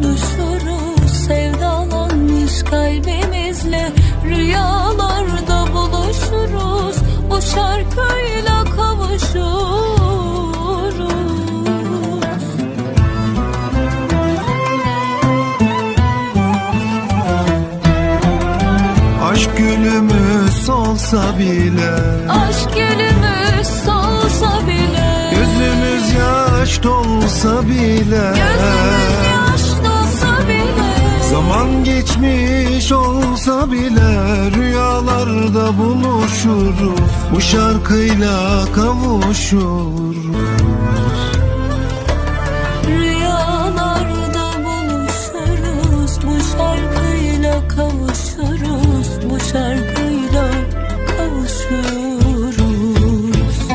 konuşuruz Sevdalanmış kalbimizle. Rüyalarda buluşuruz Bu şarkıyla kavuşuruz. Aşk gülümüz solsa bile. Aşk gülümüz solsa bile. Gözümüz yaş dolsa bile. Gözümüz Zaman geçmiş olsa bile Rüyalarda buluşuruz. Bu şarkıyla kavuşuruz